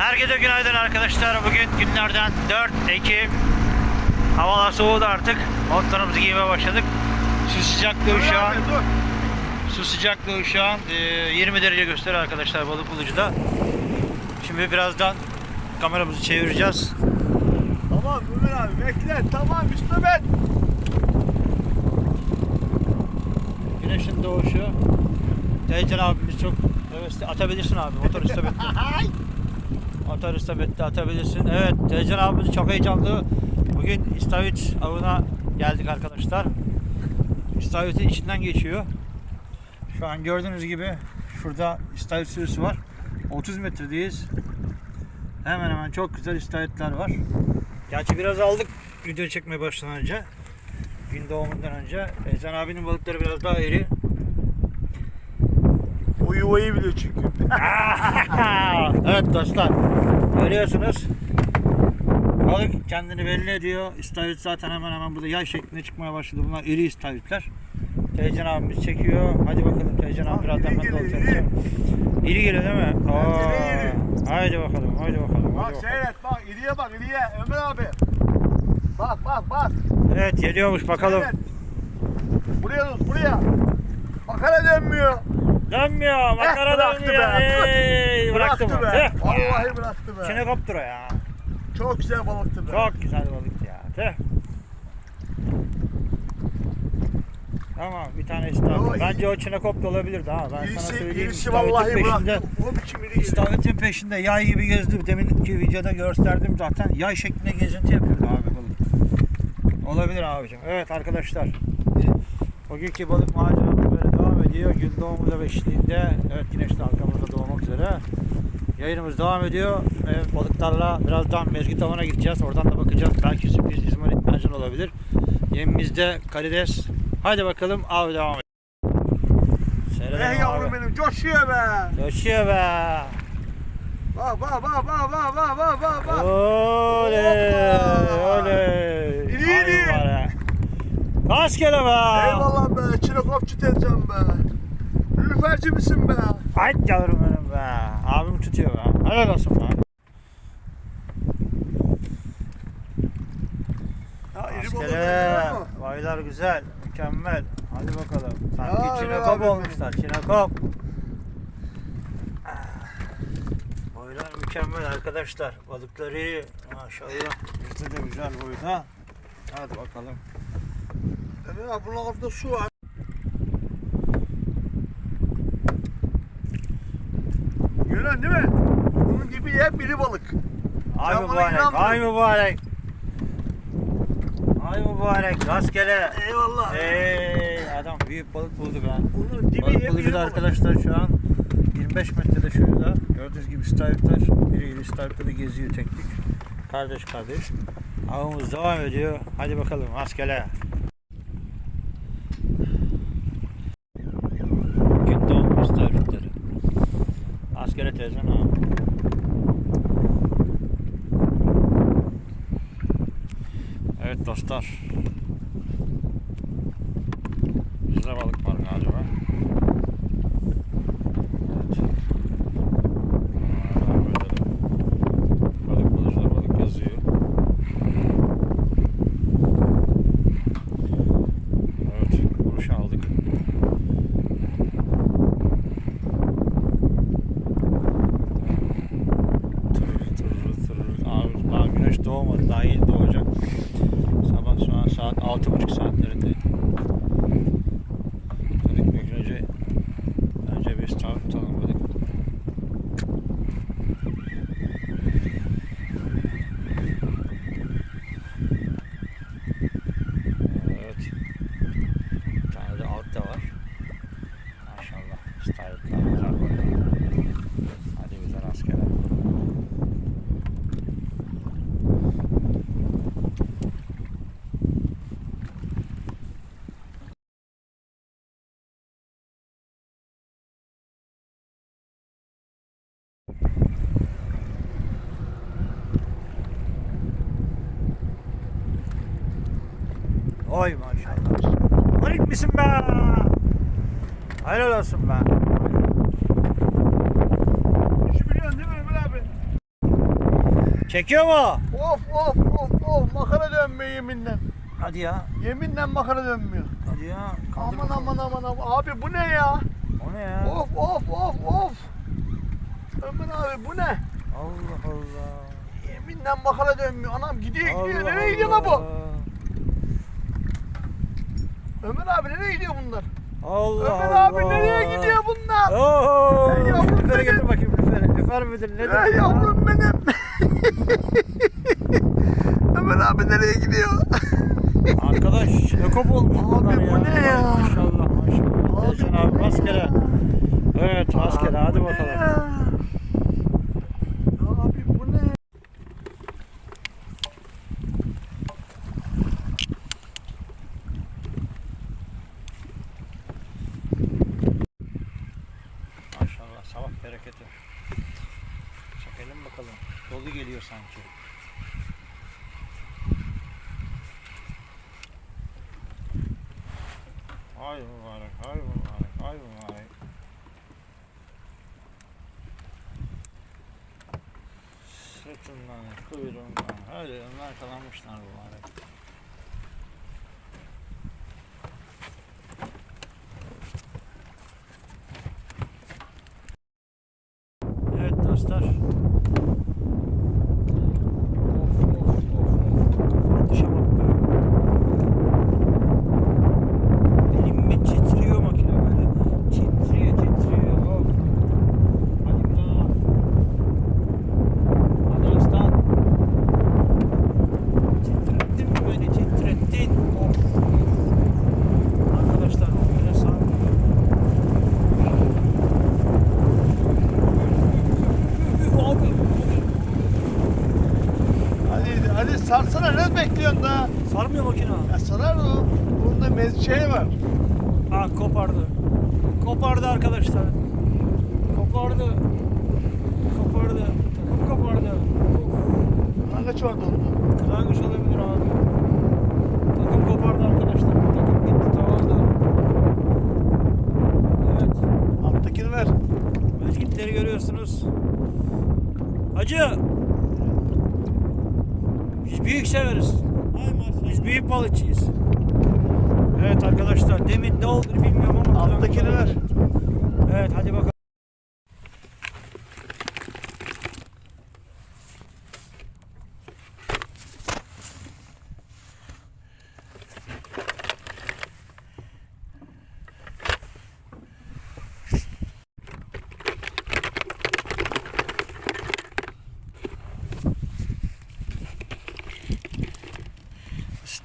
Herkese günaydın arkadaşlar. Bugün günlerden 4 Ekim. Havalar soğudu artık. Montlarımızı giymeye başladık. Su sıcaklığı şu an Dur. su sıcaklığı şu an e, 20 derece gösteriyor arkadaşlar balık bulucuda. Şimdi birazdan kameramızı çevireceğiz. Tamam Ömer abi bekle. Tamam ben. Güneşin doğuşu. Teyzen abimiz çok hevesli. Atabilirsin abi. Motor istabetti. Motor istabetti atabilirsin. Evet Teyzen abimiz çok heyecanlı. Bugün istavrit avına geldik arkadaşlar. İstavritin içinden geçiyor. Şu an gördüğünüz gibi şurada istavrit sürüsü var. 30 metredeyiz. Hemen hemen çok güzel istavritler var. Gerçi biraz aldık video çekmeye başlamadan önce. Gün doğumundan önce. Teyzen abinin balıkları biraz daha iri. O yuvayı biliyor çünkü. evet dostlar. Görüyorsunuz. Balık kendini belli ediyor. İstavrit zaten hemen hemen burada yay şeklinde çıkmaya başladı. Bunlar iri istavritler. Teycan abimiz çekiyor. Hadi bakalım Teycan abi birazdan iri ben de geliyor, olacağım. İri geliyor değil mi? İri. Haydi bakalım, haydi bakalım. Bak Haydi bakalım. seyret bak iriye bak iriye Ömer abi. Bak bak bak. Evet geliyormuş bakalım. Seyret. Buraya tut buraya. Makara dönmüyor. Dönmüyor, makara bıraktı dönmüyor. be. Hey, bıraktı bıraktı be. Tüh. Vallahi bıraktı be. İçine koptu o ya. Çok güzel balıktı be. Çok güzel balık ya. Tüh. Tamam bir tane Yo, istavrit. iyi. Bence o çinekop da olabilirdi ha. Ben sana söyleyeyim. iyisi İstavritin vallahi peşinde, bıraktı. O biçim iri geliyor. İstavritin peşinde yay gibi gezdi. Deminki videoda gösterdim zaten. Yay şeklinde gezinti yapıyordu abi balık. Olabilir abicim. Evet arkadaşlar. Bugünkü balık maceramız böyle devam ediyor. Gün doğumu da beşliğinde. Evet güneş de arkamızda doğmak üzere. Yayınımız devam ediyor. Evet, balıklarla birazdan mezgit avına gideceğiz. Oradan da bakacağız. Belki sürpriz izmarit mercan olabilir. Yemimizde karides. Haydi bakalım av devam ediyor. Seyredelim Eh yavrum benim coşuyor be. Coşuyor be. Bak bak bak bak bak bak bak bak bak. Oley. Oley. Ay iri. mübarek. Rastgele be. Eyvallah be çinekopçu tezcan be. Lüferci misin be? Ay yavrum benim be. Abim tutuyor be. Helal olsun be. Ya mi? Vaylar güzel. Mükemmel. Hadi bakalım. Ya, Sanki helal çinekop olmuşlar. Çinekop. Boylar mükemmel arkadaşlar. Balıkları iyi. Maşallah. Yüzü de güzel boyda. Hadi bakalım. Evet bunun altında su var. Görüyorsun değil mi? Bunun dibi hep iri balık. Ay mübarek, ay mübarek. Ay mübarek, rastgele. Eyvallah. Ey adam büyük balık buldu be. Bunun dibi Balık bulucu da arkadaşlar şu an 25 metrede şurada. Gördüğünüz gibi stavritler, iri iri stavritleri geziyor tek tek. Kardeş kardeş. Avımız devam ediyor. Hadi bakalım rastgele. Teyzen abi. Evet dostlar. Bizde balık var galiba. şimdi. Tabii bir önce önce biz tavuk tanımladık. Evet. Bir tane de alt da var. Maşallah. Starlıklar. Oy maşallah. Manik misin be? Helal olsun be. Şu biliyorsun değil mi Ömer abi? Çekiyor mu? Of of of of makara dönmüyor yeminle. Hadi ya. Yeminle makara dönmüyor. Hadi ya. Kaldır Aman aman aman aman. Abi bu ne ya? O ne ya? Of of of of. Ömer abi bu ne? Allah Allah. Yeminle makara dönmüyor. Anam gidiyor gidiyor. Allah nereye gidiyor lan bu? Ömer abi nereye gidiyor bunlar? Allah Ömer Allah. abi nereye gidiyor bunlar? Oo. Ey yavrum Lüfer benim. getir bakayım lüfer. Lüfer midir nedir? Ya yavrum benim. Ömer abi nereye gidiyor? Arkadaş ekop olmuş Abi bunlar bu ya. ne ya? Maşallah maşallah. Abi Tezcan bu abi ne ya? Evet maskere hadi ne bakalım. ya? Abi bu ne? Maşallah sabah bereketi. Çekelim bakalım. Geliyor sanki. Ay mübarek, ay mübarek, ay mübarek. Sırtından, kuyruğundan, her yerinden yakalamışlar mübarek. Evet dostlar. Of of of of. Atışa bak be. Elim mi titriyor makine böyle. Titriyor titriyor. Of. Hadi bir daha. Hadi aslan. Titrettin mi beni titrettin. Of. Arkadaşlar böyle sağ Abi. Hadi hadi sarsana ne bekliyorsun da? Sarmıyor makine. Ya sarar o. Bunda mez şey var. Ha kopardı. Kopardı arkadaşlar. Kopardı. Kopardı. Takım kopardı. Hangi vardı onda? Kırlangıç olabilir abi. Takım kopardı arkadaşlar. Takım gitti dağıldı. Evet. Alttakini ver. Mezgitleri görüyorsunuz. Hacı. Biz büyük severiz. Biz büyük balıkçıyız. Evet arkadaşlar demin ne oldu bilmiyorum ama. Alttakini ver. Evet hadi bakalım.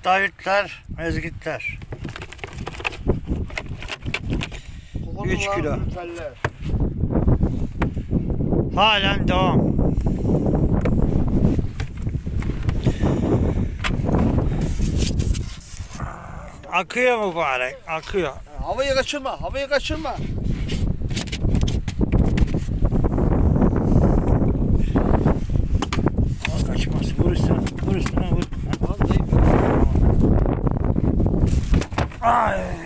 Stavritler, mezgitler. Üç Kokodu var, kilo. lüferler. Halen devam. Akıyor mübarek, akıyor. Ha, Havayı kaçırma, havayı kaçırma. 哎。